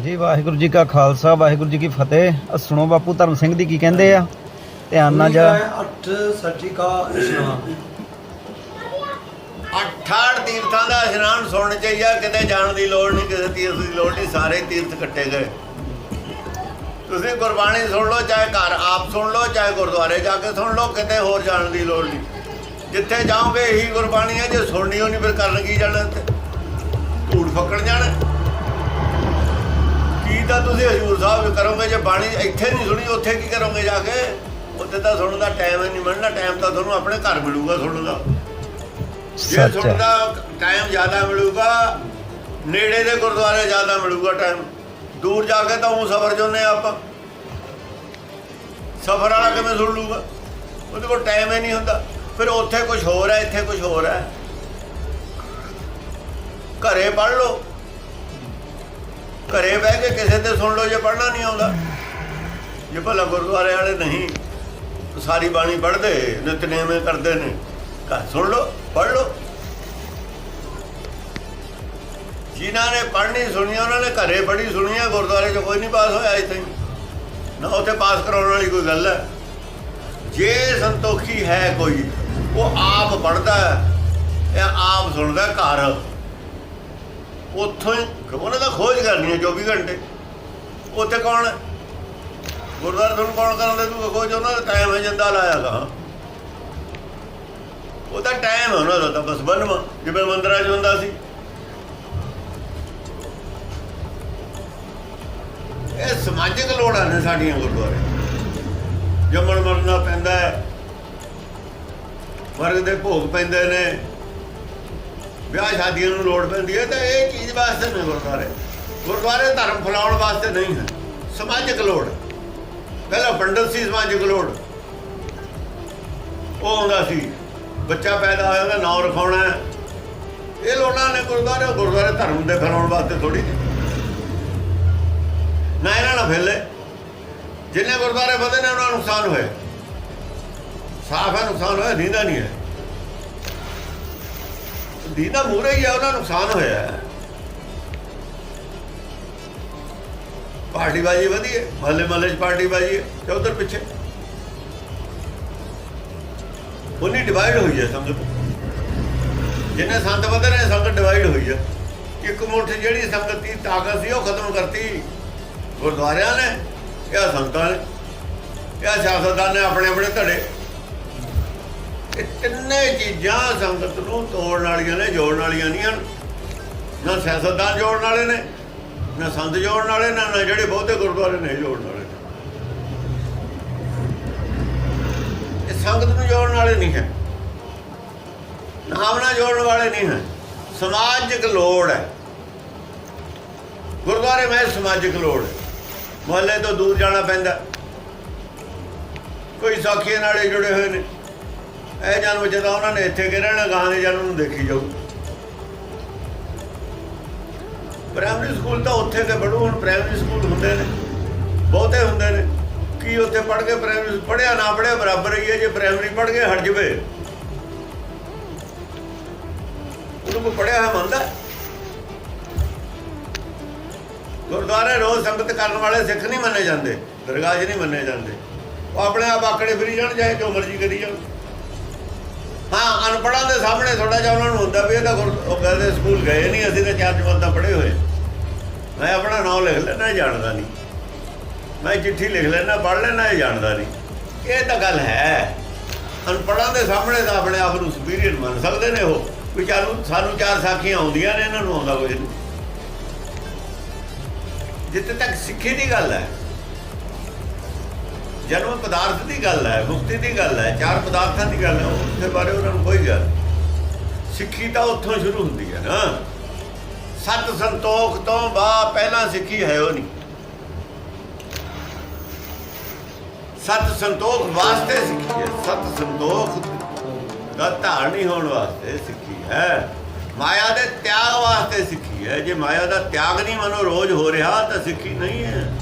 ਜੀ ਵਾਹਿਗੁਰੂ ਜੀ ਕਾ ਖਾਲਸਾ ਵਾਹਿਗੁਰੂ ਜੀ ਕੀ ਫਤਿਹ। ਆਹ ਸੁਣੋ ਬਾਪੂ ਧਰਮ ਸਿੰਘ ਦੀ ਕੀ ਕਹਿੰਦੇ ਆ? ਧਿਆਨ ਨਾਲ ਜਾ। ਅੱਠ ਸੱਚੀ ਕਾ ਇਸ਼ਨਾਨ। ਅਠਾੜ ਤੀਰਥਾਂ ਦਾ ਇਸ਼ਨਾਨ ਸੁਣਨ ਚਾਹੀਦਾ ਕਿਤੇ ਜਾਣ ਦੀ ਲੋੜ ਨਹੀਂ ਕਿਸੇ ਤੀਰਥ ਦੀ ਲੋੜ ਨਹੀਂ ਸਾਰੇ ਤੀਰਥ ਕੱਟੇ ਗਏ ਤੁਸੀਂ ਗੁਰਬਾਣੀ ਸੁਣ ਲਓ ਚਾਹੇ ਘਰ ਆਪ ਸੁਣ ਲਓ ਚਾਹੇ ਗੁਰਦੁਆਰੇ ਜਾ ਕੇ ਸੁਣ ਲਓ ਕਿਤੇ ਹੋਰ ਜਾਣ ਦੀ ਲੋੜ ਨਹੀਂ। ਜਿੱਥੇ ਜਾਓਗੇ ਇਹੀ ਗੁਰਬਾਣੀ ਹੈ ਜੇ ਸੁਣਨੀ ਹੋ ਨਹੀਂ ਫਿਰ ਕਰਨ ਕੀ ਜਾਣਾ ਤੇ ਧੂੜ ਫੱਕਣ ਜਾਣਾ। ਤਾਂ ਤੁਸੀਂ ਹਜੂਰ ਸਾਹਿਬ ਕਰੋਗੇ ਜੇ ਬਾਣੀ ਇੱਥੇ ਨਹੀਂ ਸੁਣੀ ਉੱਥੇ ਕੀ ਕਰੋਗੇ ਜਾ ਕੇ? ਉੱਥੇ ਤਾਂ ਸੁਣਨ ਦਾ ਟਾਈਮ ਨਹੀਂ ਮਿਲਣਾ ਟਾਈਮ ਤਾਂ ਤੁਹਾਨੂੰ ਆਪਣੇ ਘਰ ਮਿਲੂਗਾ ਸੁਣਨ ਦਾ। ਜੇ ਹੈ। ਤੁਹਾਡਾ ਟਾਈਮ ਜ਼ਿਆਦਾ ਮਿਲੂਗਾ ਨੇੜੇ ਦੇ ਗੁਰਦੁਆਰੇ ਜ਼ਿਆਦਾ ਮਿਲੂਗਾ ਟਾਈਮ ਦੂਰ ਜਾ ਕੇ ਤਾਂ ਉਹ ਸਫ਼ਰ ਚੋਨੇ ਆਪਾਂ। ਸਫ਼ਰ ਵਾਲਾ ਕਿਵੇਂ ਸੁਣ ਲੂਗਾ? ਉਹਦੇ ਕੋਲ ਟਾਈਮ ਹੀ ਨਹੀਂ ਹੁੰਦਾ। ਫਿਰ ਉੱਥੇ ਕੁਝ ਹੋਰ ਹੈ ਇੱਥੇ ਕੁਝ ਹੋਰ ਹੈ। ਘਰੇ ਪੜ੍ਹ ਲਓ। ਘਰੇ ਬਹਿ ਕੇ ਕਿਸੇ ਤੇ ਸੁਣ ਲਓ, ਜੇ ਪੜ੍ਹਨਾ ਨਹੀਂ ਆਉਂਦਾ। ਜੇ ਭਲਾ ਗੁਰਦੁਆਰੇ ਵਾਲੇ ਨਹੀਂ ਸਾਰੀ ਬਾਣੀ ਪੜ੍ਹਦੇ ਨਿਤਨੇਮੇ ਕਰਦੇ ਨੇ। ਘਰ ਸੁਣ ਲਓ, ਪੜ੍ਹ ਲਓ। ਜਿਨ੍ਹਾਂ ਨੇ ਪੜ੍ਹਨੀ ਸੁਣੀ, ਉਹਨਾਂ ਨੇ ਘਰੇ ਪੜ੍ਹੀ ਸੁਣੀ ਹੈ ਗੁਰਦੁਆਰੇ 'ਚ ਕੋਈ ਨਹੀਂ ਪਾਸ ਹੋਇਆ ਇੱਥੇ। ਨਾ ਉੱਥੇ ਪਾਸ ਕਰਾਉਣ ਵਾਲੀ ਕੋਈ ਗੱਲ ਹੈ। ਜੇ ਸੰਤੋਖੀ ਹੈ ਕੋਈ, ਉਹ ਆਪ ਪੜ੍ਹਦਾ ਹੈ, ਇਹ ਆਪ ਸੁਣਦਾ ਘਰ। ਉੱਥੋਂ ਹੀ ਉਹਨਾਂ ਦਾ ਖੋਜ ਕਰਨੀ ਹੈ 24 ਘੰਟੇ। ਉੱਥੇ ਕੌਣ ਹੈ? ਗੁਰਦੁਆਰੇ ਤੁਹਾਨੂੰ ਕੌਣ ਕਰਨ ਦੇ ਤੂੰ ਖੋਜ ਉਹਨਾਂ ਦਾ ਟਾਈਮ ਹੈ, ਜਿੰਦਾ ਲਾਇਆਗਾ ਉਹਦਾ ਟਾਈਮ ਉਹਨਾਂ ਦਾ ਤਾਂ ਬਸ ਬੰਨਵਾ ਜਿਵੇਂ ਮੰਦਰਾਂ 'ਚ ਹੁੰਦਾ ਸੀ। ਇਹ ਸਮਾਜਿਕ ਲੋੜਾਂ ਨੇ ਸਾਡੀਆਂ ਗੁਰਦੁਆਰੇ। ਜੰਮਣ ਮਰਨਾ ਪੈਂਦਾ ਹੈ। ਵਰਗ ਦੇ ਭੋਗ ਪੈਂਦੇ ਨੇ। ਵਿਆਹ ਸ਼ਾਦੀਆਂ ਨੂੰ ਲੋੜ ਪੈਂਦੀ ਹੈ, ਤਾਂ ਇਹ ਚੀਜ਼ ਵਾਸਤੇ ਨਹੀਂ, ਗੁਰਦੁਆਰੇ। ਗੁਰਦੁਆਰੇ ਧਰਮ ਫੈਲਾਉਣ ਵਾਸਤੇ ਨਹੀਂ ਹੈ। ਸਮਾਜਿਕ ਲੋੜ। ਪਹਿਲਾਂ ਪੰਡਤ ਸੀ, ਸਮਾਜਿਕ ਲੋੜ। ਉਹ ਆਉਂਦਾ ਸੀ, ਬੱਚਾ ਪੈਦਾ ਹੋਇਆ, ਉਹਦਾ ਨਾਮ ਰਖਾਉਣਾ ਇਹ ਲੋੜਾਂ ਨੇ ਗੁਰਦੁਆਰੇ ਗੁਰਦੁਆਰੇ ਧਰਮ ਦੇ ਫੈਲਾਉਣ ਵਾਸਤੇ ਥੋੜੀ ਨਾ ਇਹਨਾਂ ਨਾਲ ਫੈਲੇ। ਜਿੰਨੇ ਗੁਰਦੁਆਰੇ ਵਧੇ ਨੇ, ਉਹਨਾਂ ਨੂੰ ਨੁਕਸਾਨ ਹੋਇਆ। ਸਾਫ਼ ਹੈ, ਨੁਕਸਾਨ ਹੋਇਆ, ਦੀਦਾ ਨਹੀਂ ਹੈ। ਦੀਦਾ ਮੂਰੇ ਹੀ ਆ ਉਹਨਾਂ ਨੁਕਸਾਨ ਹੋਇਆ। ਹੈ। ਪਾਰਟੀ ਬਾਜੀ ਵਧੀ ਮਹੱਲੇ ਮਹੱਲੇ 'ਚ ਪਾਰਟੀ ਬਾਜੀ ਹੈ, ਤੇ ਉਧਰ ਪਿੱਛੇ। ਉਨੀ ਡਿਵਾਈਡ ਹੋਈ ਹੈ ਸੰਗਤ ਜਿੰਨੇ ਸੰਤ ਵਧੇ ਨੇ ਸੰਗਤ ਡਿਵਾਈਡ ਹੋਈ ਹੈ। ਇੱਕ ਮੁੱਠ ਜਿਹੜੀ ਸੰਗਤ ਦੀ ਤਾਕਤ ਸੀ, ਉਹ ਖਤਮ ਕਰਤੀ। ਗੁਰਦੁਆਰਿਆਂ ਨੇ, ਇਹ ਸੰਤਾਂ ਨੇ, ਇਹ ਸਿਆਸਤਦਾਨ ਨੇ ਆਪਣੇ ਆਪਣੇ ਧੜੇ। ਇਹ ਤਿੰਨੇ ਚੀਜ਼ਾਂ ਸੰਗਤ ਨੂੰ ਤੋੜਨ ਵਾਲੀਆਂ ਨੇ, ਜੋੜਨ ਵਾਲੀਆਂ ਨਹੀਂ ਹਨ। ਨਾ ਸਿਆਸਤਦਾਨ ਜੋੜਨ ਵਾਲੇ ਨੇ, ਨਾ ਸੰਤ ਜੋੜਨ ਵਾਲੇ ਨੇ, ਨਾ ਜਿਹੜੇ ਬਹੁਤੇ ਗੁਰਦੁਆਰੇ ਨੇ ਜੋੜਨ ਵਾਲੇ ਨੇ। ਇਹ ਸੰਗਤ ਨੂੰ ਜੋੜਨ ਵਾਲੇ ਨਹੀਂ ਹੈ। ਨਾਮ ਨਾਲ ਜੋੜਨ ਵਾਲੇ ਨਹੀਂ ਹੈ। ਸਮਾਜਿਕ ਲੋੜ ਹੈ। ਗੁਰਦੁਆਰੇ ਮੈਂ ਸਮਾਜਿਕ ਲੋੜ ਹੈ। ਮੁਹੱਲੇ ਤੋਂ ਦੂਰ ਜਾਣਾ ਪੈਂਦਾ। ਕੋਈ ਸਾਖੀਆਂ ਨਾਲੇ ਜੁੜੇ ਹੋਏ ਨੇ। ਇਹ ਜਨਮ ਜਦੋਂ ਉਹਨਾਂ ਨੇ ਇੱਥੇ ਕਿ ਰਹਿਣਾ ਗਾਂ ਦੇ ਜਨਮ ਨੂੰ ਦੇਖੀ ਜਾਊ। ਪ੍ਰਾਇਮਰੀ ਸਕੂਲ ਤਾਂ ਉੱਥੇ ਤੇ ਬੜੂ ਹੁਣ ਪ੍ਰਾਇਮਰੀ ਸਕੂਲ ਹੁੰਦੇ ਨੇ। ਬਹੁਤੇ ਹੁੰਦੇ ਨੇ। ਕੀ ਉੱਥੇ ਪੜ੍ਹ ਕੇ ਪ੍ਰਾਇਮਰੀ ਪੜ੍ਹਿਆ ਨਾ ਪੜ੍ਹਿਆ ਬਰਾਬਰ ਹੀ ਹੈ, ਜੇ ਪ੍ਰਾਇਮਰੀ ਪੜ੍ਹ ਕੇ ਹਟ ਜਵੇ। ਉਹਨੂੰ ਕੋ ਪੜ੍ਹਿਆ ਹੈ ਮੰਨਦਾ? ਗੁਰਦੁਆਰੇ ਰੋਜ਼ ਸੰਗਤ ਕਰਨ ਵਾਲੇ ਸਿੱਖ ਨਹੀਂ ਮੰਨੇ ਜਾਂਦੇ, ਦਰਗਾਹ 'ਚ ਨਹੀਂ ਮੰਨੇ ਜਾਂਦੇ। ਉਹ ਆਪਣੇ ਆਪ ਆਕੜੇ ਫਿਰੀ ਜਾਣ, ਚਾਹੇ ਜੋ ਮਰਜ਼ੀ ਕਰੀ ਜਾਣ। ਹਾਂ, ਅਨਪੜ੍ਹਾਂ ਦੇ ਸਾਹਮਣੇ ਥੋੜਾ ਜਿਹਾ ਉਹਨਾਂ ਨੂੰ ਹੁੰਦਾ ਵੀ ਇਹ ਤਾਂ ਉਹ ਕਹਿੰਦੇ ਸਕੂਲ ਗਏ ਨਹੀਂ, ਅਸੀਂ ਤਾਂ ਚਾਰ ਜਮਾਤਾਂ ਪੜ੍ਹੇ ਹੋਏ। ਮੈਂ ਆਪਣਾ ਨਾਮ ਲਿਖ ਲੈਣਾ ਜਾਣਦਾ ਨਹੀਂ। ਮੈਂ ਚਿੱਠੀ ਲਿਖ ਲੈਣਾ ਪੜ੍ਹ ਲੈਣਾ ਇਹ ਜਾਣਦਾ ਨਹੀਂ। ਇਹ ਤਾਂ ਗੱਲ ਹੈ। ਅਨਪੜ੍ਹਾਂ ਦੇ ਸਾਹਮਣੇ ਤਾਂ ਆਪਣੇ ਆਪ ਨੂੰ ਸੁਪੀਰੀਅਰ ਮੰਨ ਸਕਦੇ ਨੇ ਉਹ, ਵੀ ਚਾਲੂ ਸਾਨੂੰ ਚਾਰ ਸਾਖੀਆਂ ਆਉਂਦੀਆਂ ਨੇ, ਇਹਨਾਂ ਨੂੰ ਆਉਂਦਾ ਕੁਝ ਨਹੀਂ। ਜਿੱਥੇ ਤੱਕ ਸਿੱਖੀ ਦੀ ਗੱਲ ਹੈ ਜਨਮ ਪਦਾਰਥ ਦੀ ਗੱਲ ਹੈ, ਮੁਕਤੀ ਦੀ ਗੱਲ ਹੈ, ਚਾਰ ਪਦਾਰਥਾਂ ਦੀ ਗੱਲ ਹੈ ਉਹਦੇ ਬਾਰੇ ਉਹਨਾਂ ਨੂੰ ਕੋਈ ਗੱਲ ਸਿੱਖੀ ਤਾਂ ਉੱਥੋਂ ਸ਼ੁਰੂ ਹੁੰਦੀ ਹੈ ਨਾ। ਸਤ ਸੰਤੋਖ ਤੋਂ ਬਾ ਪਹਿਲਾਂ ਸਿੱਖੀ ਹੈ ਉਹ ਨਹੀਂ। ਸਤ ਸੰਤੋਖ ਵਾਸਤੇ ਸਿੱਖੀ ਹੈ। ਸਤ ਸੰਤੋਖ ਦਾ ਧਾਰਨੀ ਹੋਣ ਵਾਸਤੇ ਸਿੱਖੀ ਹੈ। ਮਾਇਆ ਦੇ ਤਿਆਗ ਵਾਸਤੇ ਸਿੱਖੀ ਹੈ। ਜੇ ਮਾਇਆ ਦਾ ਤਿਆਗ ਨਹੀਂ ਮਨੋ ਰੋਜ਼ ਹੋ ਰਿਹਾ ਤਾਂ ਸਿੱਖੀ ਨਹੀਂ ਹੈ।